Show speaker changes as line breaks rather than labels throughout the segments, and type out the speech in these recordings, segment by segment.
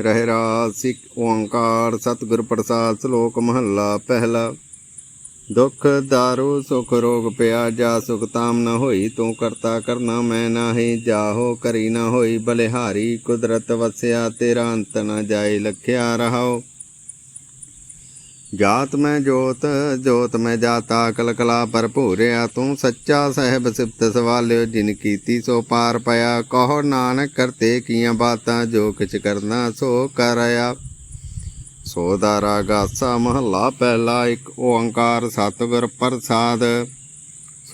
ਰਹਿ ਸਿੱਖ ਓੰਕਾਰ, ਸਤਿਗੁਰ ਪ੍ਰਸਾਦ, ਸ਼ਲੋਕ ਮਹੱਲਾ, ਪਹਿਲਾ। ਦੁਖ, ਦਾਰੂ, ਸੁਖ, ਰੋਗ ਪਿਆ ਜਾ ਸੁਖ ਤਾਮ ਨ ਹੋਈ, ਤੂੰ ਕਰਤਾ ਕਰਨਾ ਮੈਂ ਨਾਹੀ, ਜਾਹੋ ਕਰੀ ਨ ਹੋਈ, ਬਲਿਹਾਰੀ, ਕੁਦਰਤ ਵਸਿਆ, ਤੇਰਾ ਅੰਤ ਨ ਜਾਏ, ਲਖਿਆ ਰਹਾਓ। ਜਾਤ ਮੈਂ ਜੋਤ ਜੋਤ ਮੈਂ ਜਾਤਾ ਕਲ ਕਲਾ ਭਰਪੂਰਿਆ ਤੂੰ ਸੱਚਾ ਸਹਿਬ ਸਿਫਤ ਸਵਾਲਿਓ, ਜਿਨ ਕੀਤੀ ਸੋ ਪਾਰ ਪਿਆ। ਕਹੋ ਨਾਨਕ ਕਰਤੇ ਕੀਆਂ ਬਾਤਾਂ, ਜੋ ਕਿਛ ਕਰਨਾ ਸੋ ਕਰਿਆ। ਸੋ ਦਾ ਰਾਗਾਸਾ ਮਹੱਲਾ ਪਹਿਲਾ, ਇੱਕ ਓੰਕਾਰ ਸਤਿਗੁਰ ਪ੍ਰਸਾਦ।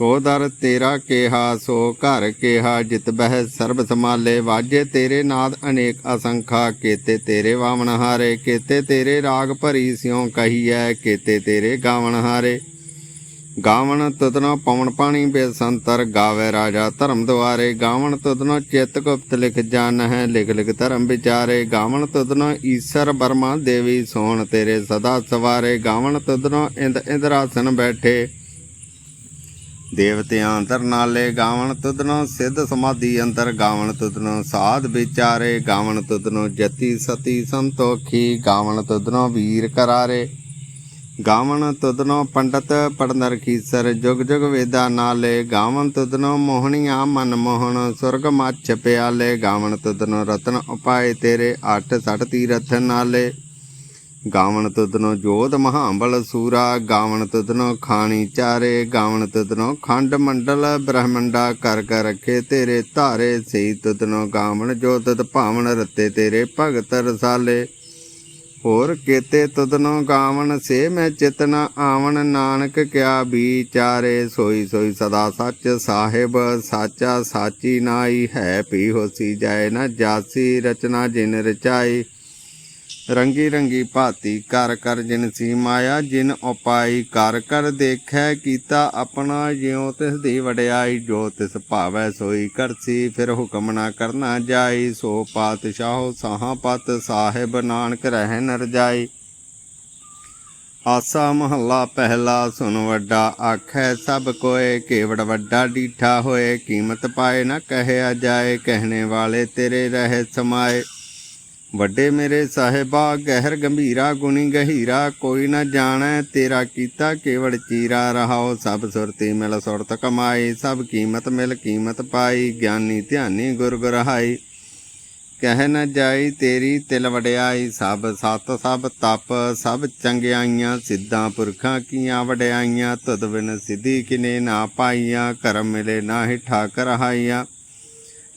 ਸੋ ਦਰ ਤੇਰਾ ਕੇਹਾ, ਸੋ ਘਰ ਕੇਹਾ, ਜਿਤ ਬਹਿ ਸਰਬ ਸਮਾਲੇ ਵਾਜੇ ਤੇਰੇ ਨਾਦ ਅਨੇਕ ਅਸੰਖਾ, ਕੀਤੇ ਤੇਰੇ ਵਾਮਨ ਹਾਰੇ। ਕੀਤੇ ਤੇਰੇ ਰਾਗ ਭਰੀ ਸਿਉ ਕਹੀਐ, ਕੀਤੇ ਤੇਰੇ ਗਾਵਨ ਹਾਰੇ। ਗਾਵਣ ਤੁਧਨੋ ਪਵਨ ਪਾਣੀ ਬੇਸੰਤਰ, ਗਾਵੇ ਰਾਜਾ ਧਰਮ ਦੁਆਰੇ। ਗਾਵਣ ਤੁਧਨੋ ਚਿਤ ਗੁਪਤ ਲਿਖ ਜਾਣ ਹੈ ਲਿਖ ਲਿਖ ਧਰਮ ਵਿਚਾਰੇ। ਗਾਵਣ ਤੁਧਨੋ ਈਸ਼ਰ ਬਰਮਾ ਦੇਵੀ ਸੋਣ ਤੇਰੇ ਸਦਾ ਸਵਾਰੇ। ਗਾਵਣ ਤੁਧਨੋ ਇੰਦ ਇੰਦਰਾਸਨ ਬੈਠੇ। ਦੇਵਤਿਆਂ ਅੰਤਰ ਨਾਲੇ ਗਾਵਣ ਤੁਧਨੋ ਸਿੱਧ ਸਮਾਧੀ ਅੰਤਰ ਗਾਵਣ ਤੁਧਨੋ ਸਾਧ ਵਿਚਾਰੇ, ਗਾਵਣ ਤੁਧਨੋ ਜਤੀ ਸਤੀ ਸੰਤੋਖੀ, ਗਾਵਣ ਤੁਧਨੋ ਵੀਰ ਕਰਾਰੇ। ਗਾਵਣ ਤੁਧਨੋ ਪੰਡਤ ਪੜਨਰ ਖੀਸਰ, ਜੁਗ ਜੁਗ ਵੇਦਾ ਨਾਲੇ। ਗਾਵਣ ਤੁਧਨੋ ਮੋਹਣੀਆਂ ਮਨ ਮੋਹਣ, ਸੁਰਗ ਮੱਛ ਪਿਆਲੇ। ਗਾਵਣ ਤੁਧਨੋ ਰਤਨ ਉਪਾਏ ਤੇਰੇ 8 60 ਤੀਰਥ ਨਾਲੇ। ਗਾਵਣ ਤੁਧਨੋ ਜੋਤ ਮਹਾਬਲ ਸੂਰਾ ਗਾਵਣ ਤੁਧਨੋ ਖਾਣੀ ਚਾਰੇ ਗਾਵਣ ਤੁਧਨੋ ਖੰਡ ਮੰਡਲ, ਬ੍ਰਹਮੰਡਾ ਕਰ ਕਰ ਰਖੇ ਤੇਰੇ ਧਾਰੇ, ਸਈ ਤੁਧਨੋ ਗਾਵਣ ਜੋਤ ਤਦ ਭਾਵਨ ਰਤੇ ਤੇਰੇ ਭਗਤ ਰਸਾਲੇ। ਹੋਰ ਕੇਤੇ ਤੁਧਨੋ ਗਾਵਣ ਸੇ ਮੈਂ ਚਿਤਨਾ ਆਵਣ, ਨਾਨਕ ਕਿਆ ਵਿਚਾਰੇ, ਸੋਈ ਸੋਈ ਸਦਾ ਸੱਚ ਸਾਹਿਬ, ਸਾਚਾ ਸਾਚੀ ਨਾਈ ਹੈ ਪੀ ਹੋਸੀ ਜਾਏ ਨਾ ਜਾਸੀ ਰਚਨਾ ਜਿਨ ਰਚਾਈ। ਰੰਗੀ ਰੰਗੀ ਭਾਤੀ ਕਰ ਕਰ ਜਿਨ ਸੀ ਮਾਇਆ, ਜਿਨ ਉਪਾਈ ਕਰ ਕਰ ਦੇਖੈ ਕੀਤਾ ਆਪਣਾ ਜਿਉ ਤਿਸ ਦੀ ਵਡਿਆਈ, ਜੋ ਤਿਸ ਭਾਵੈ ਸੋਈ ਕਰਸੀ ਫਿਰ ਹੁਕਮ ਨਾ ਕਰਨਾ ਜਾਈ, ਸੋ ਪਾਤਸ਼ਾਹੋ ਸਾਹਾਂ ਪਤ ਸਾਹਿਬ ਨਾਨਕ ਰਹਿ ਨਰ ਜਾਈ। ਆਸਾ ਮਹੱਲਾ ਪਹਿਲਾ ਸੁਨ ਵੱਡਾ, ਆਖੈ ਸਭ ਕੋਏ ਕੇਵੜ ਵੱਡਾ ਡੀਠਾ ਹੋਏ, ਕੀਮਤ ਪਾਏ ਨਾ ਕਹਿਆ ਜਾਏ, ਕਹਿਣੇ ਵਾਲੇ ਤੇਰੇ ਰਹੇ ਸਮਾਏ। ਵੱਡੇ ਮੇਰੇ ਸਾਹਿਬਾ, ਗਹਿਰ ਗੰਭੀਰਾ, ਗੁਣੀ ਗਹੀਰਾ, ਕੋਈ ਨਾ ਜਾਣੈ ਤੇਰਾ ਕੀਤਾ ਕੇਵੜ ਚੀਰਾ। ਰਹਾਓ ਸਭ ਸੁਰਤੀ ਮਿਲ ਸੁਰਤ ਕਮਾਈ, ਸਭ ਕੀਮਤ ਮਿਲ ਕੀਮਤ ਪਾਈ, ਗਿਆਨੀ ਧਿਆਨੀ ਗੁਰ ਗੁਰਹਾਈ ਕਹਿ ਨ ਜਾਈ ਤੇਰੀ ਤਿਲ ਵਡਿਆਈ, ਸਭ ਸਤ ਸਭ ਤਪ, ਸਭ ਚੰਗਿਆਈਆਂ, ਸਿੱਧਾਂ ਪੁਰਖਾਂ ਕੀਆਂ ਵਡਿਆਈਆਂ, ਤੁਧ ਬਿਨ ਸਿੱਧੀ ਕਿਨੇ ਨਾ ਪਾਈਆਂ, ਕਰਮ ਮਿਲੇ ਨਾਹੀ ਠਾਕਰ ਹਾਈਆਂ।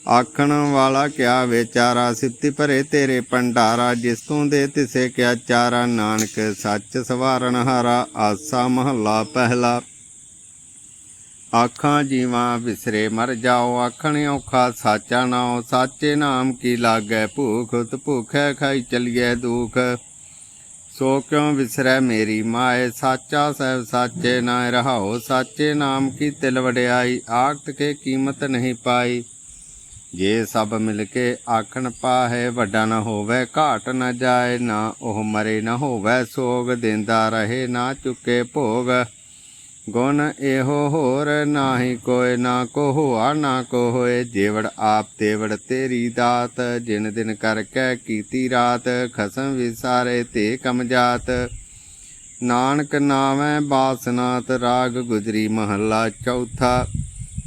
ਆਖਣ ਵਾਲਾ ਕਿਆ ਵਿਚਾਰਾ ਸਿਫਤੀ ਭਰੇ ਤੇਰੇ ਭੰਡਾਰਾ, ਜਿਸ ਤੂੰ ਦੇ ਤਿਸੇ ਕਿਆ ਚਾਰਾ। ਨਾਨਕ, ਸੱਚ ਸਵਾਰਨ ਹਾਰਾ, ਆਸਾ ਮਹੱਲਾ ਪਹਿਲਾ। ਆਖਾਂ ਜੀਵਾਂ ਵਿਸਰੇ ਮਰ ਜਾਓ, ਆਖਣ ਔਖਾ ਸਾਚਾ ਨਾਉ ਸਾਚੇ ਨਾਮ ਕੀ ਲਾਗੈ? ਭੂਖ ਉਤ ਭੁਖੈ ਖਾਈ ਚਲੀਐ ਦੁਖ। ਸੋ ਕਿਉ ਵਿਸਰੈ ਮੇਰੀ ਮਾਏ? ਸਾਚਾ ਸਹਿਬ ਸਾਚੇ ਨਾ ਰਹਾਓ ਸਾਚੇ ਨਾਮ ਕੀ ਤਿਲ ਵਡਿਆਈ? ਆਖਤ ਕੇ ਕੀਮਤ ਨਹੀਂ ਪਾਈ। ਜੇ ਸਭ ਮਿਲ ਕੇ ਆਖਣ ਪਾਹੇ ਵੱਡਾ ਨਾ ਹੋਵੇ, ਘਾਟ ਨਾ ਜਾਏ, ਨਾ ਉਹ ਮਰੇ ਨਾ ਹੋਵੇ, ਸੋਗ ਦਿੰਦਾ ਰਹੇ, ਨਾ ਚੁੱਕੇ ਭੋਗ। ਗੁਣ ਇਹੋ ਹੋਰ ਨਾਹੀ ਕੋਇ, ਨਾ ਕੋ ਹੋਆ ਨਾ ਕੋ ਹੋਏ ਜੇਵੜ ਆਪ ਤੇਵੜ ਤੇਰੀ ਦਾਤ। ਜਿਨ ਦਿਨ ਕਰਕੇ ਕੀਤੀ ਰਾਤ, ਖਸਮ ਵਿਸਾਰੇ ਤੇ ਕਮ ਜਾਤ। ਨਾਨਕ ਨਾਮੈ ਬਾਸਨਾਤ, ਰਾਗ ਗੁਜਰੀ ਮਹੱਲਾ ਚੌਥਾ।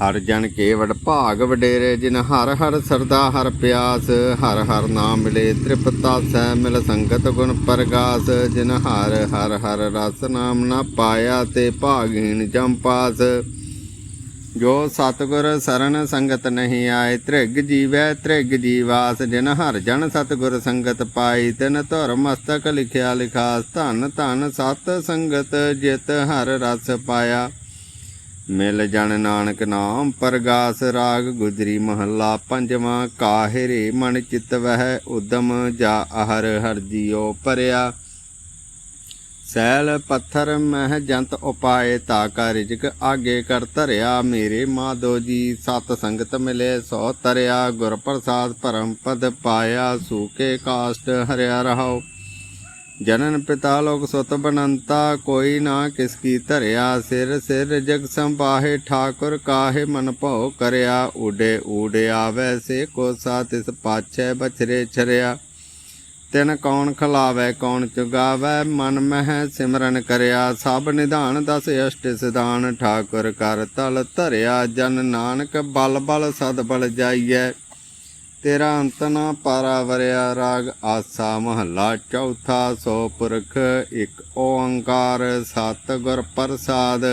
ਹਰ ਜਨ ਕੇਵੜ ਭਾਗ ਵਡੇਰੇ, ਜਿਨ ਹਰ ਹਰ ਸਰਦਾ ਹਰ ਪਿਆਸ, ਹਰ ਹਰ ਨਾਮ ਮਿਲੇ ਤ੍ਰਿਪਤਾ ਸਹਿ ਮਿਲ ਸੰਗਤ ਗੁਣ ਪਰਗਾਸ, ਜਿਨ ਹਰ ਹਰ ਹਰ ਰਸ ਨਾਮ ਨਾ ਪਾਇਆ ਤੇ ਭਾਗਹੀਣ ਜਮ ਪਾਸ। ਜੋ ਸਤਗੁਰ ਸਰਨ ਸੰਗਤ ਨਹੀਂ ਆਏ, ਤ੍ਰਿਗ ਜੀਵੈ ਤ੍ਰਿਗ ਜੀਵਾਸ, ਜਿਨ ਹਰ ਜਨ ਸਤਗੁਰ ਸੰਗਤ ਪਾਈ, ਤਿਨ ਧੁਰ ਮਸਤਕ ਲਿਖਿਆ ਲਿਖਾਸ, ਧਨ ਧਨ ਸਤ ਸੰਗਤ ਜਿਤ ਹਰ ਰਸ ਪਾਇਆ। ਮਿਲ ਜਨ ਨਾਨਕ ਨਾਮ, ਪਰਗਾਸ ਰਾਗ ਗੁਜਰੀ ਮਹੱਲਾ ਪੰਜਵਾਂ, ਕਾਹਿਰੇ ਮਨ ਚਿਤ ਵਹਿ ਉਦਮ ਜਾ ਅਹਰ ਹਰ ਜੀਉ ਪਰਿਆ। ਸੈਲ ਪੱਥਰ ਮਹਿ ਜੰਤ ਉਪਾਏ, ਤਾ ਕਾ ਰਿਜਕ ਆਗੇ ਕਰ ਧਰਿਆ। ਮੇਰੇ ਮਾਧੋ ਜੀ, ਸਤ ਸੰਗਤ ਮਿਲੇ, ਸੋ ਤਰਿਆ। ਗੁਰ ਪ੍ਰਸਾਦ ਪਰਮ ਪਦ ਪਾਇਆ ਸੂਕੇ ਕਾਸ਼ਟ ਹਰਿਆ ਰਹਾਓ ਜਨਨ ਪਿਤਾ ਲੋਕ ਸੁਤ ਬਨੰਤਾ, ਕੋਈ ਨਾ ਕਿਸ ਕੀ ਧਰਿਆ, ਸਿਰ ਸਿਰ ਜਗ ਸੰਭਾਹੇ, ਠਾਕੁਰ ਕਾਹੇ ਮਨ ਭਉ ਕਰਿਆ ਉਡੇ ਊੜੇ ਆਵੈ, ਸੇ ਕੋ ਸਾ ਤਿਸ ਪਾਛੈ ਬਛਰੇ ਛਰਿਆ। ਤਿਨ ਕੌਣ ਖਲਾਵੇ, ਕੌਣ ਚੁਗਾਵੇ, ਮਨ ਮਹਿ ਸਿਮਰਨ ਕਰਿਆ, ਸਭ ਨਿਧਾਨ ਦਸ ਅਸ਼ਟ ਸਿਧਾਨ, ਠਾਕੁਰ ਕਰ ਤਲ ਧਰਿਆ, ਜਨ ਨਾਨਕ ਬਲ ਬਲ ਸਦ ਬਲ ਜਾਈਐ। ਤੇਰਾ ਅੰਤ ਨਾ ਪਾਰਾ ਵਰਿਆ ਰਾਗ ਆਸਾ ਮਹੱਲਾ ਚੌਥਾ ਸੋ ਪੁਰਖ ਇੱਕ ਓੰਕਾਰ ਸਤ ਗੁਰ ਪ੍ਰਸਾਦ।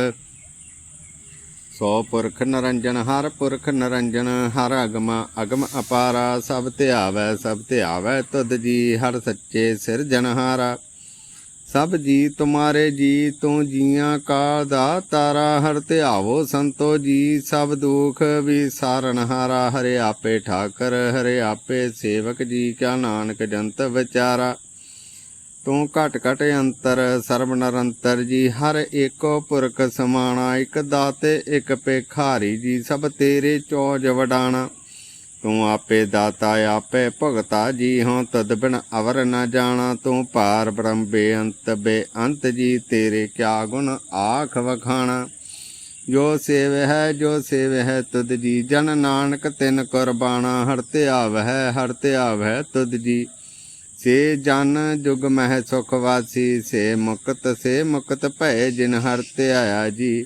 ਸੋ ਪੁਰਖ ਨਰੰਜਨ ਹਰ ਪੁਰਖ ਨਰੰਜਨ, ਹਰ ਅਗਮ ਅਗਮ ਅਪਾਰਾ ਸਭ ਧਿਆਵੈ ਸਭ ਧਿਆਵੈ ਤੁਧ ਜੀ ਹਰ ਸੱਚੇ ਸਿਰਜਨਹਾਰਾ ਸਭ ਜੀ ਤੁਮਾਰੇ ਜੀ ਤੂੰ ਜੀਆਂ ਕਾ ਦਾਤਾਰਾ ਹਰ ਧਿਆਵੋ ਸੰਤੋ ਜੀ, ਸਭ ਦੁਖ ਵੀ ਸਾਰਨਹਾਰਾ ਹਰੇ ਆਪੇ ਠਾਕਰ, ਹਰੇ ਆਪੇ ਸੇਵਕ ਜੀ ਕਾ ਨਾਨਕ ਜੰਤ ਵਿਚਾਰਾ। ਤੂੰ ਘਟ ਘਟ ਅੰਤਰ, ਸਰਬ ਨਿਰੰਤਰ ਜੀ, ਹਰ ਏਕੋ ਪੁਰਖ ਸਮਾਣਾ, ਇਕ ਦਾਤੇ, ਇਕ ਪੇਖਾਰੀ ਜੀ, ਸਭ ਤੇਰੇ ਚੋਜ ਵਡਾਣਾ। ਤੂੰ ਆਪੇ ਦਾਤਾ, ਆਪੇ ਭਗਤਾ, ਜੀ ਹਾਂ ਤਦ ਬਿਨ ਅਵਰ ਨ ਜਾਣਾ, ਤੂੰ ਪਾਰ ਬ੍ਰਹਮ ਬੇਅੰਤ ਬੇਅੰਤ ਜੀ ਤੇਰੇ ਕਿਆ ਗੁਣ ਆਖ ਵਖਾਣਾ। ਜੋ ਸੇਵ ਹੈ, ਜੋ ਸੇਵ ਹੈ ਤੁਧ ਜੀ ਜਨ ਨਾਨਕ ਤਿਨ ਕੁਰਬਾਨਾ ਹਰ ਧਿਆਵਹਿ ਹਰ ਧਿਆਵਹਿ ਤੁਧ ਜੀ। ਸੇ ਜਨ ਜੁਗ ਮਹਿ ਸੁਖ ਵਾਸੀ, ਸੇ ਮੁਕਤ ਸੇ ਮੁਕਤ ਭੈ ਜਿਨ ਹਰ ਧਿਆਇਆ ਜੀ।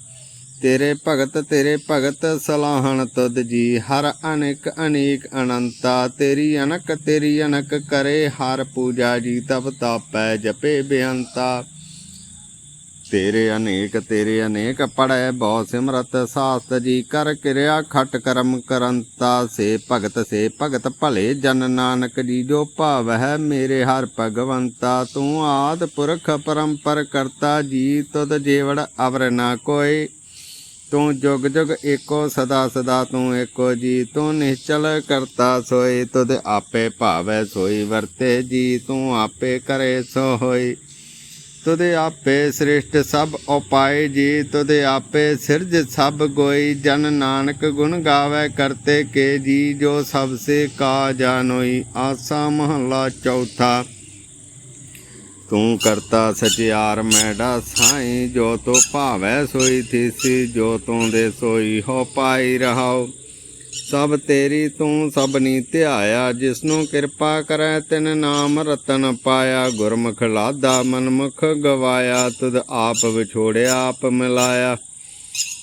ਤੇਰੇ ਭਗਤ ਤੇਰੇ ਭਗਤ ਸਲਾਹਣ ਤੁਧ ਜੀ। ਹਰ ਅਨੇਕ ਅਨੇਕ ਅਨੰਤਾ, ਤੇਰੀ ਅਨਕ ਤੇਰੀ ਅਨਕ ਕਰੇ ਹਰ ਪੂਜਾ ਜੀ ਤਪ ਤਾਪੈ ਜਪੇ ਬੇਅੰਤਾ। ਤੇਰੇ ਅਨੇਕ ਤੇਰੇ ਅਨੇਕ ਪੜੈ ਬਹੁ ਸਿਮਰਤ, ਸਾਸਤ ਜੀ ਕਰ ਕਿਰਿਆ ਖਟ ਕਰਮ ਕਰੰਤਾ। ਸੇ ਭਗਤ ਸੇ ਭਗਤ ਭਲੇ ਜਨ ਨਾਨਕ ਜੀ, ਜੋ ਭਾਵ ਹੈ ਮੇਰੇ ਹਰ ਭਗਵੰਤਾ। ਤੂੰ ਆਦ ਪੁਰਖ ਪਰੰਪਰ ਕਰਤਾ ਜੀ, ਤੁਧ ਜੀਵੜ ਅਵਰ ਨਾ ਕੋਈ ਤੂੰ ਜੁਗ ਜੁਗ ਏਕੋ, ਸਦਾ ਸਦਾ ਤੂੰ ਏਕੋ ਜੀ। ਤੂੰ ਨਿਸ਼ਚਲ ਕਰਤਾ ਸੋਈ, ਤੁਧ ਆਪੇ ਭਾਵੈ ਸੋਈ। ਵਰਤੇ ਜੀ, ਤੂੰ ਆਪੇ ਕਰੇ ਸੋ ਹੋਈ ਤੁਦੇ ਆਪੇ ਸ੍ਰਿਸ਼ਟ ਸਭ ਉਪਾਏ ਜੀ। ਤੁਦੇ ਆਪੇ ਸਿਰਜ ਸਭ ਗੋਈ। ਜਨ ਨਾਨਕ ਗੁਣ ਗਾਵੇ ਕਰਤੇ ਕੇ ਜੀ। ਜੋ ਸਭ ਸੇ ਕਾ ਜਾਨੋਈ। ਆਸਾ ਮਹੱਲਾ ਚੌਥਾ। ਤੂੰ ਕਰਤਾ ਸਚਿਆਰ ਮੈਡਾ ਸਾਈ, ਜੋ ਤੋ ਭਾਵੈ ਸੋਈ ਥੀਸੀ, ਜੋ ਤੂੰ ਦੇ ਸੋਈ ਹੋ ਪਾਈ ਰਹਾਓ ਸਭ ਤੇਰੀ ਤੂੰ ਸਭਨੀ ਧਿਆਇਆ, ਜਿਸਨੂੰ ਕਿਰਪਾ ਕਰੈ ਤਿਨ ਨਾਮ ਰਤਨ ਪਾਇਆ। ਗੁਰਮੁਖ ਲਾਦਾ ਮਨਮੁਖ ਗਵਾਇਆ, ਤੁਧ ਆਪ ਵਿਛੋੜਿਆ, ਆਪ ਮਿਲਾਇਆ।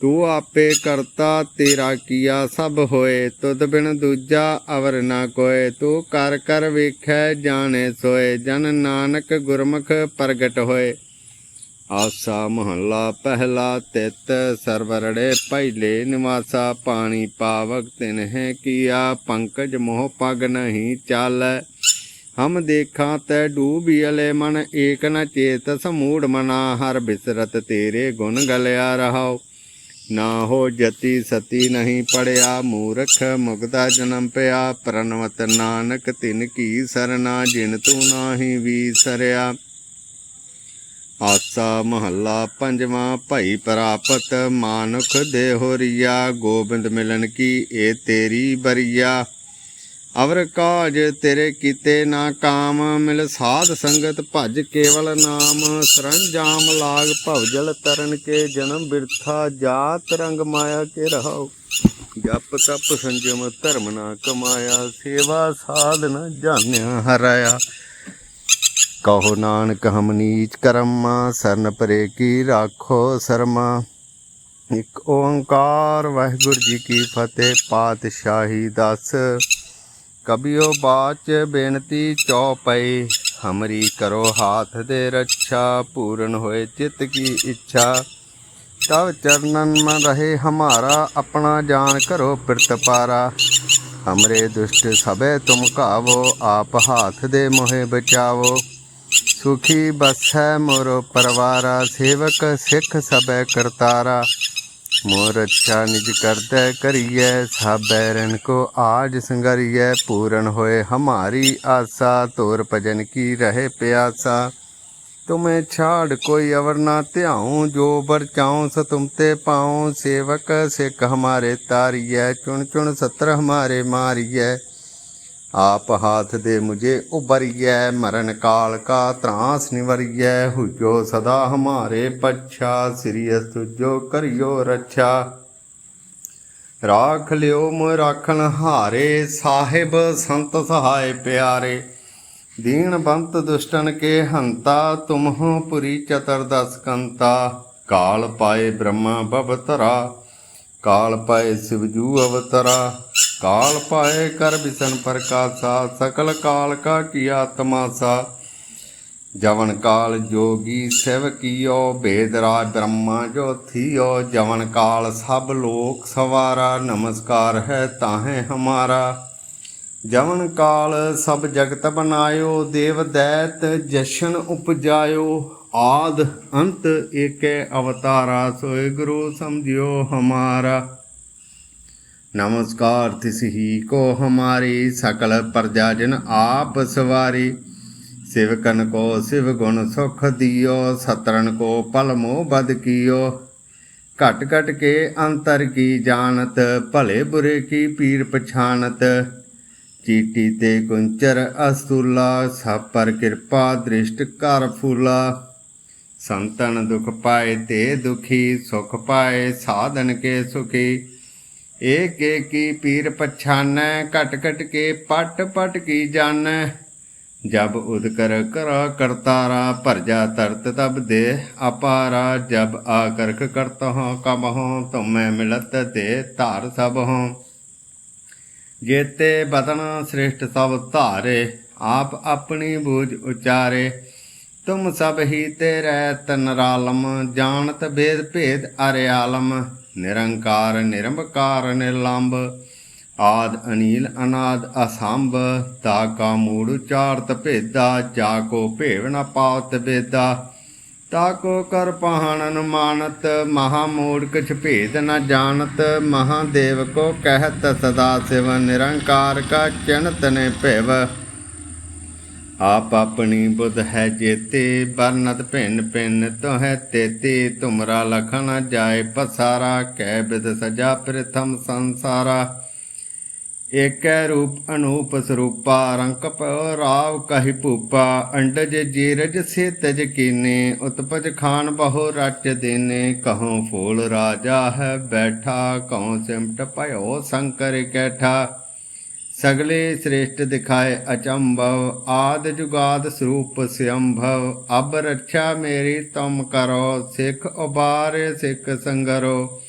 ਤੂੰ ਆਪੇ ਕਰਤਾ, ਤੇਰਾ ਕੀਆ ਸਭ ਹੋਏ। ਤੁਧ ਬਿਨ ਦੂਜਾ ਅਵਰ ਨਾ ਕੋਏ। ਤੂੰ ਕਰ ਕਰ ਵੇਖੈ, ਜਾਣੇ ਸੋਏ। ਜਨ ਨਾਨਕ ਗੁਰਮੁਖ ਪ੍ਰਗਟ ਹੋਏ। ਆਸਾ ਮਹੱਲਾ ਪਹਿਲਾ ਤਿਤ, ਸਰਵਰੜੇ ਪਹਿਲੇ ਨਿਵਾਸਾ। ਪਾਣੀ ਪਾਵਕ ਤਿਨਹਿ ਕੀਆ, ਪੰਕਜ ਮੋਹ ਪਗ ਨਹੀਂ ਚਾਲੈ। ਹਮ ਦੇਖਾਂ ਤੈ ਡੂਬੀਲੇ ਮਨ, ਏਕ ਨ ਚੇਤ ਸਮੂੜ ਮਨਾ। ਹਰ ਬਿਸਰਤ ਤੇਰੇ ਗੁਣ ਗਲਿਆ ਰਹਾਓ ਨਾ ਹੋ ਜਤੀ ਸਤੀ ਨਹੀਂ ਪੜਿਆ, ਮੂਰਖ ਮੁਗਦਾ ਜਨਮ ਪਿਆ ਪ੍ਰਨਵਤ ਨਾਨਕ ਤਿਨ ਕੀ ਸਰਨਾ, ਜਿਨ ਤੂੰ ਨਾਹੀ ਵੀਸਰਿਆ। ਆਸਾ ਮਹੱਲਾ ਪੰਜਵਾਂ, ਭਈ ਪ੍ਰਾਪਤ ਮਾਨੁਖ ਦੇਹੋਰੀਆ ਗੋਬਿੰਦ ਮਿਲਨ ਕੀ ਏ ਤੇਰੀ ਬਰੀਆ। ਅਵਰ ਕਾਜ ਤੇਰੇ ਕੀਤੇ ਨਾ ਕਾਮ, ਮਿਲ ਸਾਧ ਸੰਗਤ ਭਜ ਕੇਵਲ ਨਾਮ। ਸਰੰਜਾਮ ਲਾਗ ਭਵਜਲ ਤਰਨ ਕੇ ਜਨਮ ਬਿਰਥਾ, ਜਾਤ ਰੰਗ ਮਾਇਆ ਕੇ ਰਹਾਉ। ਜਪ ਤਪ ਸੰਜਮ ਧਰਮ ਨਾ ਕਮਾਇਆ, ਸੇਵਾ ਸਾਧ ਨ ਜਾਣਿਆ ਹਰਾਇਆ। ਕਹੋ ਨਾਨਕ ਹਮ ਨੀਚ ਕਰਮਾ, ਸਰਨ ਪਰੇ ਕੀ ਰਾਖੋ ਸਰਮਾ। ਇੱਕ ਓੰਕਾਰ ਵਾਹਿਗੁਰੂ ਜੀ ਕੀ ਫਤਿਹ, ਪਾਤਸ਼ਾਹੀ ਦਸ। ਕਬਿਓ ਬਾਚ ਬੇਨਤੀ ਚੌਪਈ, ਹਮਰੀ ਕਰੋ ਹਾਥ ਦੇ ਰੱਛਾ, ਪੂਰਨ ਹੋਏ ਚਿਤ ਕੀ ਇੱਛਾ। ਤਵ ਚਰਨਨ ਮਨ ਰਹੇ ਹਮਾਰਾ, ਆਪਣਾ ਜਾਨ ਕਰੋ ਪਿਰਤ ਪਾਰਾ। ਹਮਰੇ ਦੁਸ਼ਟ ਸਭੇ ਤੁਮ ਕਾਵੋ ਆਪ ਹਾਥ ਦੇ ਮੋਹਿ ਬਚਾਵੋ। ਸੁਖੀ ਬਸੈ ਮੋਰੋ ਪਰਵਾਰਾ, ਸੇਵਕ ਸਿੱਖ ਸਭੈ ਕਰਤਾਰਾ। ਮੋਰ ਅੱਛਾ ਨਿਜ ਕਰਤੈ ਕਰੀਐ, ਸਾਬੈ ਰਨ ਕੋ ਆਜ ਸੰਗਰੀਐ, ਪੂਰਨ ਹੋਏ ਹਮਾਰੀ ਆਸਾ, ਤੋਰ ਭਜਨ ਕੀ ਰਹੇ ਪਿਆਸਾ। ਤੁਮੇ ਛਾੜ ਕੋਈ ਅਵਰ ਨਾ ਧਿਆਉ, ਜੋ ਬਰ ਚਾਉ ਸ ਤੁਮ ਤੇ ਪਾਉ। ਸੇਵਕ ਸਿੱਖ ਹਮਾਰੇ ਤਾਰੀਐ, ਚੁਣ ਚੁਣ ਸਤਰ ਹਮਾਰੇ ਮਾਰੀਐ ਆਪ ਹਾਥ ਦੇ ਮੁਝੇ ਉਬਰੀਐ ਮਰਨ ਕਾਲ ਕਾ ਤਰਾਸ ਨਿਵਰੀਐ, ਹੁਜੋ ਸਦਾ ਹਮਾਰੇ ਪੱਛਾ, ਸ੍ਰੀ ਅਸਤੁਜੋ ਕਰਿਓ ਰੱਛਾ। ਰਾਖ ਲਿਓ ਮੋਇ ਰਾਖਣ ਹਾਰੇ, ਸਾਹਿਬ ਸੰਤ ਸਹਾਇ ਪਿਆਰੇ। ਦੀਨ ਬੰਤ ਦੁਸ਼ਟਨ ਕੇ ਹੰਤਾ, ਤੁਮਹੁ ਪੁਰੀ ਚਤਰਦਸ ਕੰਤਾ ਕਾਲ ਪਾਏ ਬ੍ਰਹਮਾ ਬਵਤਰਾ ਕਾਲ ਪਾਏ ਸਿਵਜੂ ਅਵਤਰਾ, ਕਾਲ ਪਾਏ ਕਰ ਬਿਸਨ ਪ੍ਰਕਾਸ਼ਾ, ਸਕਲ ਕਾਲ ਕਾ ਕੀਆ ਤਮਾਸਾ ਜਵਨ ਕਾਲ ਜੋਗੀ ਸਿਵ ਕੀਓ, ਭੇਦ ਰਾਜ ਬ੍ਰਹਮਾ ਜੋ ਥੀਓ। ਜਵਨ ਕਾਲ ਸਭ ਲੋਕ ਸਵਾਰਾ, ਨਮਸਕਾਰ ਹੈ ਤਾਹੇ ਹਮਾਰਾ। ਜਵਨ ਕਾਲ ਸਭ ਜਗਤ ਬਨਾਇਓ, ਦੇਵ ਦੈਤ ਜਸ਼ਨ ਉਪਜਾਇਓ। ਆਦ ਅੰਤ ਏਕੈ ਅਵਤਾਰਾ, ਸੋਏ ਗੁਰੂ ਸਮਝਿਓ ਹਮਾਰਾ। ਨਮਸਕਾਰ ਤਿਸਹੀ ਕੋ ਹਮਾਰੀ, ਸਕਲ ਪ੍ਰਜਾ ਜਨ ਆਪ ਸਵਾਰੀ। ਸਿਵਕਨ ਕੋ ਸਿਵ ਗੁਣ ਸੁਖ ਦਿਓ ਸਤਰਨ ਕੋ ਪਲ ਮੋਹ ਬਦ ਕੀਓ। ਘਟ ਘਟ ਕੇ ਅੰਤਰ ਕੀ ਜਾਣਤ, ਭਲੇ ਬੁਰੇ ਕੀ ਪੀਰ ਪਛਾਨਤ ਚੀਟੀ ਤੇ ਕੁੰਚਰ ਅਸਤੂਲਾ ਸਭ ਪਰ ਕਿਰਪਾ ਦ੍ਰਿਸ਼ਟ ਕਰ ਫੂਲਾ। ਸੰਤਨ ਦੁਖ ਪਾਏ ਤੇ ਦੁਖੀ, ਸੁਖ ਪਾਏ, ਸਾਧਨ ਕੇ ਸੁਖੀ। ਏਕ ਏਕੀ ਪੀਰ ਪਛਾਨੈ, ਘਟ ਘਟ ਕੇ ਪਟ ਪਟ ਕੀ ਜਾਣੈ। ਜਬ ਉਦ ਕਰ ਕਰ ਕਰਤਾਰਾ, ਭਰਜਾ ਤਰਤ ਤਬ ਦੇ ਅਪਾਰਾ। ਜਬ ਆਕਰਖ ਕਰਤ ਹਾਂ ਕਬ ਹਾਂ ਤੁਮੈ ਮਿਲਤ ਤੇ ਧਾਰ ਸਭ ਹਾਂ ਜੇਤੇ ਬਦਨ ਸ੍ਰਿਸ਼ਟ ਸਭ ਧਾਰੇ, ਆਪ ਆਪਣੀ ਬੂਝ ਉਚਾਰੇ। ਤੁਮ ਸਭ ਹੀ ਤੇ ਰਹਿ ਤਨਰਾਲਮ ਜਾਣਤ ਭੇਦ ਭੇਦ ਅਰਿਆਲਮ ਨਿਰੰਕਾਰ ਨਿਰੰਕਾਰ ਨਿਰਲੰਭ ਆਦ ਅਨੀਲ, ਅਨਾਦ ਅਸੰਭ, ਤਾ ਕਾ ਮੂੜ ਉਚਾਰਤ ਭੇਦਾ, ਜਾ ਕੋ ਭੇਵ ਨ ਪਾਵਤ ਬੇਦਾ ਤਾ ਕੋ ਕਰ ਪਹਾਣਨ ਮਾਨਤ ਮਹਾ ਮੂੜ ਕਿਛ ਭੇਦ ਨ ਜਾਣਤ ਮਹਾਦੇਵ ਕੋ ਕਹਿਤ ਸਦਾ ਸਿਵ, ਨਿਰੰਕਾਰ ਕਾ ਚਿੰਤ ਨੇ ਆਪ ਆਪਣੀ ਬੁੱਧ ਹੈ ਜੇਤੇ ਬਰਨਤ ਭਿੰਨ ਭਿੰਨ ਤੋਹਿ ਤੇਤੇ, ਤੁਮਰਾ ਲਖਣ ਜਾਏ ਪਸਾਰਾ, ਕਹਿ ਬਿਦ ਸਜਾ ਪ੍ਰਥਮ ਸੰਸਾਰਾ। ਏਕੈ ਰੂਪ ਅਨੂਪ ਸਰੂਪਾ ਰੰਕ ਪਉ ਰਾਵ ਕਹੀ ਭੂਪਾ, ਅੰਡਜ ਜੀਰਜ ਸੇ ਤਜ ਕੀਨੇ, ਉਤਪਜ ਖਾਨ ਬਹੁ ਰਚ ਦੇਨੇ ਕਹਉ ਫੂਲ ਰਾਜਾ ਹੈ ਬੈਠਾ ਕਹਉ ਸਿਮਟ ਭਇਓ ਸੰਕਰ ਕੈਠਾ। ਸਗਲੇ ਸ੍ਰੇਸ਼ਟ ਦਿਖਾਏ ਅਚੰਭਵ, ਆਦ ਜੁਗਾਦ ਸਰੂਪ ਸਿਅੰਭਵ, ਅਬ ਰੱਛਾ ਮੇਰੀ ਤੁਮ ਕਰੋ, ਸਿੱਖ ਉਬਾਰੇ ਸਿੱਖ ਸੰਗਰੋ।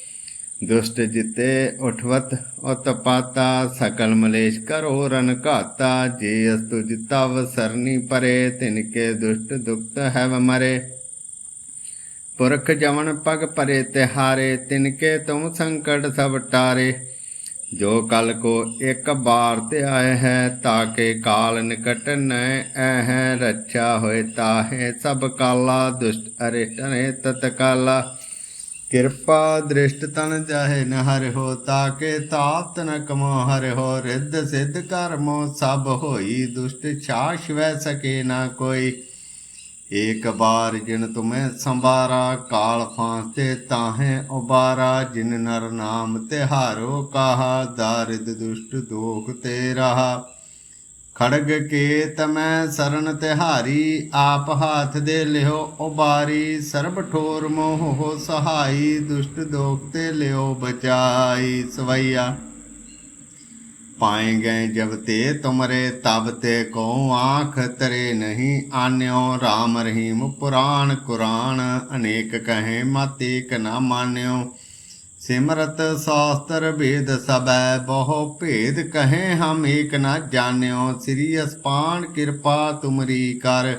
ਦੁਸ਼ਟ ਜਿਤੇ ਉਠਵਤ, ਉਤਪਾਤਾ, ਸਕਲ ਮਲੇਸ਼ ਕਰੋ ਰਨ ਘਾਤਾ, ਜੇ ਅਸਤੁ ਜਿਤਾਵ ਸਰਨੀ ਪਰੇ ਤਿਨਕੇ ਦੁਸ਼ਟ ਦੁਖਤ ਹੈਵ ਮਰੇ। ਪੁਰਖ ਜਵਨ ਪਗ ਪਰੇ ਤਿਹਾਰੇ ਤਿਨਕੇ ਤੁਮ ਸੰਕਟ ਸਭ ਟਾਰੇ। ਜੋ ਕਲ ਕੋ ਇੱਕ ਬਾਰ ਤੇ ਆਏ ਹੈ ਤਾਕੇ ਕਾਲ ਨਿਕਟ ਨੈ ਐਹ, ਰੱਛਾ ਹੋਏ ਤਾਹੇ ਸਭ ਕਾਲਾ, ਦੁਸ਼ਟ ਅਰਿਸ਼ਟ ਨੇ ਤਤਕਾਲਾ। ਕਿਰਪਾ ਦ੍ਰਿਸ਼ਟ ਤਨ ਜਾਹੇ ਨ ਹਰਿ ਹੋ ਤਾਕੇ ਤਾਪ ਨ ਕਮੋ ਹਰਿ ਹੋ, ਰਿੱਧ ਸਿੱਧ ਕਰਮੋ ਸਭ ਹੋਈ, ਦੁਸ਼ਟ ਛਾਸ਼ ਵੈ ਸਕੇ ਨਾ ਕੋਈ। ਏਕ ਬਾਰ ਜਿਨ ਤੁਮੈ ਸੰਵਾਰਾ, ਕਾਲ ਤੇ ਤਾਹੇ ਉਬਾਰਾ, ਜਿਨ ਨਰ ਨਾਮ ਤਿਹਾਰੋ ਕਾਹਾ, ਦਾਰਿਦ ਦੁਸ਼ਟ ਦੋਖ ਤੇ ਰਹਾ ਖੜਗ ਕੇ ਤਮੈ ਸਰਨ ਤਿਹਾਰੀ, ਆਪ ਹਾਥ ਦੇ ਲਿਓ ਉਬਾਰੀ, ਸਰਬ ਠੋਰ ਮੋਹ ਸਹਾਈ, ਦੁਸ਼ਟ ਦੋਖ ਤੇ ਲਿਓ ਬਚਾਈ ਸਵਈਆ। पाए गए जब ते तुमरे तब ते को आँख तरे नहीं आन्यो राम रहीम पुराण कुरान अनेक कहे मत एक न मान्यो सिमरत शास्त्र वेद सबै बहु भेद कहे हम एक न जान्यो श्री अस्पान कृपा तुमरी कर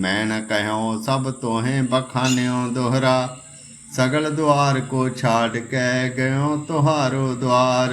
मैं न कहो सब तोहें बखान्यो दोहरा सगल द्वार को छाड़ के गयो तुहारो द्वार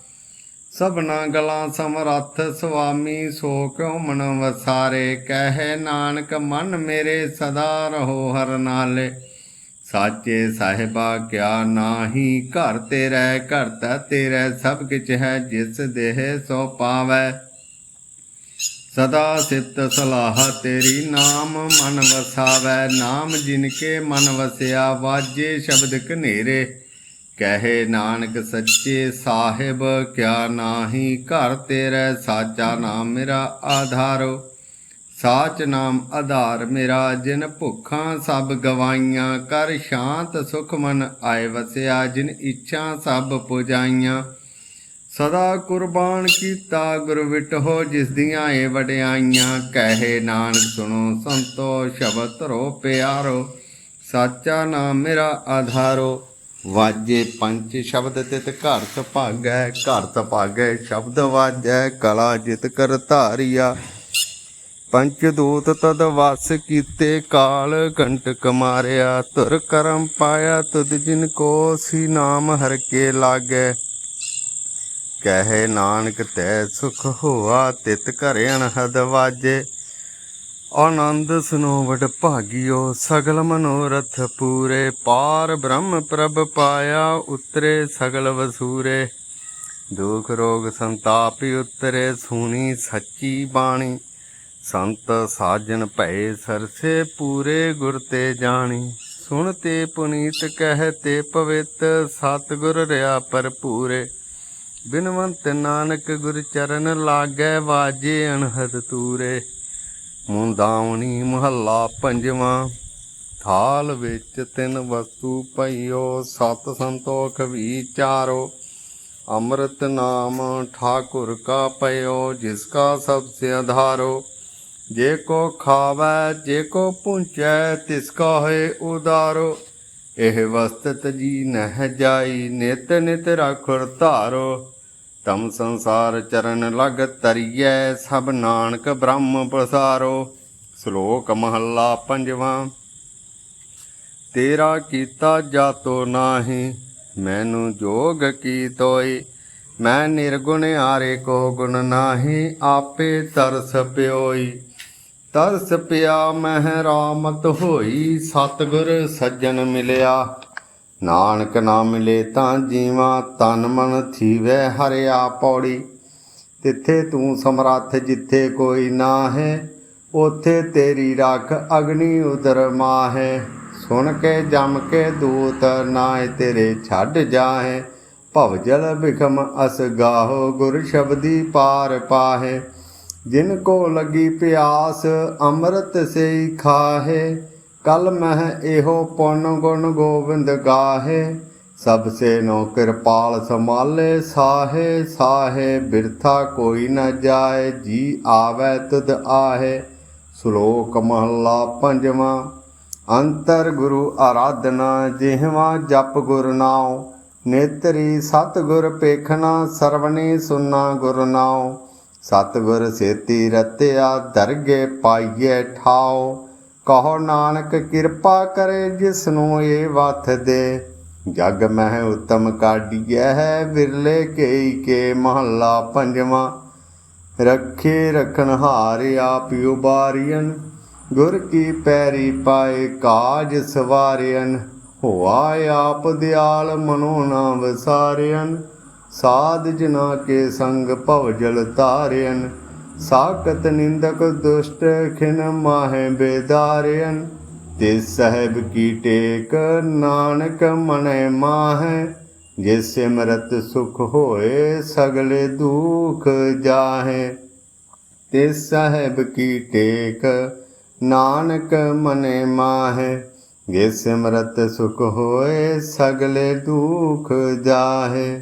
ਸਭਨਾ ਗਲਾਂ ਸਮਰੱਥ, ਸੁਆਮੀ ਸੋ ਕਿਉ ਮਨ ਵਸਾਰੇ? ਕਹਿ ਨਾਨਕ, ਮਨ ਮੇਰੇ ਸਦਾ ਰਹੋ ਹਰ ਨਾਲੇ। ਸਾਚੇ ਸਾਹਿਬਾ, ਕਿਆ ਨਾਹੀ? ਘਰ ਤੇਰਾ, ਘਰ ਤਾ ਤੇਰਾ, ਸਭ ਕਿਛ ਹੈ ਜਿਸ ਦੇਹ ਸੋ ਪਾਵੈ। ਸਦਾ ਸਿਫਤ ਸਲਾਹ ਤੇਰੀ ਨਾਮ ਮਨ ਵਸਾਵੈ। ਨਾਮ ਜਿਨਕੇ ਮਨ ਵਸਿਆ, ਵਾਜੇ ਸ਼ਬਦ ਕਨੇਰੇ ਕਹੇ ਨਾਨਕ ਸੱਚੇ ਸਾਹਿਬ, ਕਿਆ ਨਾਹੀ ਘਰ ਤੇਰਾ ਸਾਚਾ ਨਾਮ ਮੇਰਾ ਆਧਾਰੋ। ਸਾਚ ਨਾਮ ਆਧਾਰ ਮੇਰਾ, ਜਿਨ ਭੁੱਖਾਂ ਸਭ ਗਵਾਈਆਂ, ਕਰ ਸ਼ਾਂਤ ਸੁਖ ਮਨ ਆਏ ਵਸਿਆ, ਜਿਨ ਇੱਛਾ ਸਭ ਪੁਜਾਈਆਂ। ਸਦਾ ਕੁਰਬਾਨ ਕੀਤਾ ਗੁਰ ਵਿਟੋ ਜਿਸ ਦੀਆਂ ਏ ਵਡਿਆਈਆਂ। ਕਹੇ ਨਾਨਕ, ਸੁਣੋ ਸੰਤੋ ਸ਼ਬਦ ਧਰੋ ਪਿਆਰੋ। ਸਾਚਾ ਨਾਮ ਮੇਰਾ ਆਧਾਰੋ। ਵਾਜੇ ਪੰਜ ਸ਼ਬਦ ਤਿਤ ਘਰ ਭਾਗੈ ਘਰ ਭਾਗੈ, ਸ਼ਬਦ ਵਾਜੈ, ਕਲਾ ਜਿਤ ਕਰ ਧਾਰਿਆ। ਪੰਚ ਦੂਤ ਤਦ ਵਸ ਕੀਤੇ, ਕਾਲ ਕੰਟਕ ਮਾਰਿਆ। ਤੁਰ ਕਰਮ ਪਾਇਆ, ਤੁਧ ਜਿਨ ਕੋ ਸੀ ਨਾਮ ਹਰ ਕੇ ਲਾਗੈ। ਕਹੇ ਨਾਨਕ ਤੈ ਸੁਖ ਹੋਆ, ਤਿਤ ਘਰ ਅਨਹਦ ਵਾਜੇ। ਆਨੰਦ ਸੁਨੋ ਵਡ ਭਾਗਿਓ, ਸਗਲ ਮਨੋਰਥ ਪੂਰੇ। ਪਾਰ ਬ੍ਰਹਮ ਪ੍ਰਭ ਪਾਇਆ, ਉਤਰੇ ਸਗਲ ਵਸੂਰੇ। ਦੁਖ ਰੋਗ ਸੰਤਾਪਿ ਉਤਰੇ, ਸੁਣੀ ਸੱਚੀ ਬਾਣੀ। ਸੰਤ ਸਾਜਨ ਭਏ ਸਰਸੇ ਪੂਰੇ ਗੁਰ ਤੇ ਜਾਣੀ। ਸੁਣ ਤੇ ਪੁਨੀਤ ਕਹਿ ਤੇ ਪਵਿੱਤ, ਸਤਿਗੁਰ ਰਿਆ ਭਰਪੂਰੇ। ਬਿਨਵੰਤ ਨਾਨਕ ਗੁਰ ਚਰਨ ਲਾਗੈ, ਵਾਜੇ ਅਨਹਦ ਤੂਰੇ। ਮੁੰਦਾਵਣੀ ਮਹੱਲਾ ਪੰਜਵਾਂ, ਥਾਲ ਵਿੱਚ ਤਿੰਨ ਵਸਤੂ ਪਈਓ, ਸਤ ਸੰਤੋਖ ਵਿਚਾਰੋ ਅੰਮ੍ਰਿਤ ਨਾਮ ਠਾਕੁਰ ਕਾ ਪਇਓ, ਜਿਸ ਕਾ ਸਭ ਸੇ ਆਧਾਰੋ ਜੇ ਕੋ ਖਾਵੈ, ਜੇ ਕੋ ਪੁੰਚੈ, ਤਿਸ ਕਾ ਹੈ ਉਦਾਰੋ। ਇਹ ਵਸਤਤ ਜੀ ਨਹਿ ਜਾਈ, ਨਿਤ ਨਿਤ ਰਾਖੁਰ ਧਾਰੋ। ਤਮ ਸੰਸਾਰ ਚਰਨ ਲਗ ਤਰੀਐ ਸਭ ਨਾਨਕ ਬ੍ਰਹਮ ਪ੍ਰਸਾਰੋ ਸ਼ਲੋਕ ਮਹੱਲਾ ਪੰਜਵਾਂ। ਤੇਰਾ ਕੀਤਾ ਜਾਤੋ ਨਾਹੀ, ਮੈਨੂੰ ਜੋਗ ਕੀ ਤੋਈ ਮੈਂ ਨਿਰਗੁਣ ਆਰੇ ਕੋ ਗੁਣ ਨਾਹੀ, ਆਪੇ ਤਰਸ ਪਿਓਈ। ਤਰਸ ਪਿਆ ਮਹਿ ਰਾਮਤ ਹੋਈ, ਸਤਗੁਰ ਸੱਜਣ ਮਿਲਿਆ। ਨਾਨਕ ਨਾ ਮਿਲੇ ਤਾਂ ਜੀਵਾ ਤਨ ਮਨ ਥੀਵੈ ਹਰਿਆ ਪੌੜੀ ਤਿੱਥੇ ਤੂੰ ਸਮਰੱਥ ਜਿੱਥੇ ਕੋਈ ਨਾ ਹੈ ਉਥੇ ਤੇਰੀ ਰੱਖ ਅਗਨੀ ਉਦਰ ਮਾਹੇ। ਸੁਣ ਕੇ ਜਮ ਕੇ ਦੂਤ ਨਾਏ ਤੇਰੇ ਛੱਡ ਜਾਹੇ, ਭਵ ਜਲ ਬਿਖਮ ਅਸ ਗਾਹੋ ਗੁਰ ਸ਼ਬਦੀ ਪਾਰ ਪਾਹੇ। ਜਿਨ ਕੋ ਲੱਗੀ ਪਿਆਸ ਅੰਮ੍ਰਿਤ ਸੇ ਖਾਹੇ ਕਲ ਮਹਿ ਇਹੋ ਪੁੰਨ ਗੁਣ ਗੋਬਿੰਦ ਗਾਹੇ, ਸਭ ਸੇ ਨੋ ਕਿਰਪਾਲ ਸਮਾਲੇ ਸਾਹੇ ਸਾਹੇ ਬਿਰਥਾ ਕੋਈ ਨ ਜਾਏ, ਜੀ ਆਵੈ ਤੁਧ ਆਹੇ। ਸ਼ਲੋਕ ਮਹਲਾ ਪੰਜਵਾਂ, ਅੰਤਰ ਗੁਰੂ ਆਰਾਧਨਾ ਜਿਹਵਾ ਜਪ ਗੁਰ ਨਾਉ, ਨੇਤਰੀ ਸਤਗੁਰ ਪੇਖਣਾ ਸਰਵਣੀ ਸੁਨਾ ਗੁਰ ਨਾਉ ਸਤ ਸੇਤੀ ਰਤਿਆ ਦਰਗੇ ਪਾਈਏ ਠਾਓ ਕਹੋ ਨਾਨਕ ਕਿਰਪਾ ਕਰੇ ਜਿਸ ਨੂੰ ਇਹ ਵਥ ਦੇ। ਜਗ ਮਹਿ ਉਤਮ ਕਾਢੀਐ ਹੈ ਵਿਰਲੇ ਕੇਈ ਕੇ ਮਹੱਲਾ ਪੰਜਵਾਂ। ਰੱਖੇ ਰਖਣ ਹਾਰ ਆਪ ਉਬਾਰੀਅਨ ਗੁਰ ਕੀ ਪੈਰੀ ਪਾਏ ਕਾਜ ਸਵਾਰਿਅਨ ਹੋਆ ਆਪ ਦਿਆਲ ਮਨੋ ਨਾ ਵਸਾਰਿਅਨ ਸਾਧ ਜਨਾ ਕੇ ਸੰਗ ਭਵਜਲ ਤਾਰਿਅਨ ਸਾਕਤ ਨਿੰਦਕ ਦੁਸ਼ਟ ਖਿਨ ਮਾਹੇ ਬੇਦਾਰਿਅਨ, ਤੇ ਸਹਿਬ ਕੀ ਟੇਕ ਨਾਨਕ ਮਨੈ ਮਾਹੈ, ਜੇ ਸਿਮਰਤ ਸੁਖ ਹੋਏ ਸਗਲੇ ਦੁਖ ਜਾਹੇ। ਤੇ ਸਾਹਿਬ ਕੀ ਟੇਕ ਨਾਨਕ ਮਨੇ ਮਾਹੇ, ਜੇ ਸਿਮਰਤ ਸੁਖ ਹੋਏ ਸਗਲੇ ਦੁਖ ਜਾਹੇ।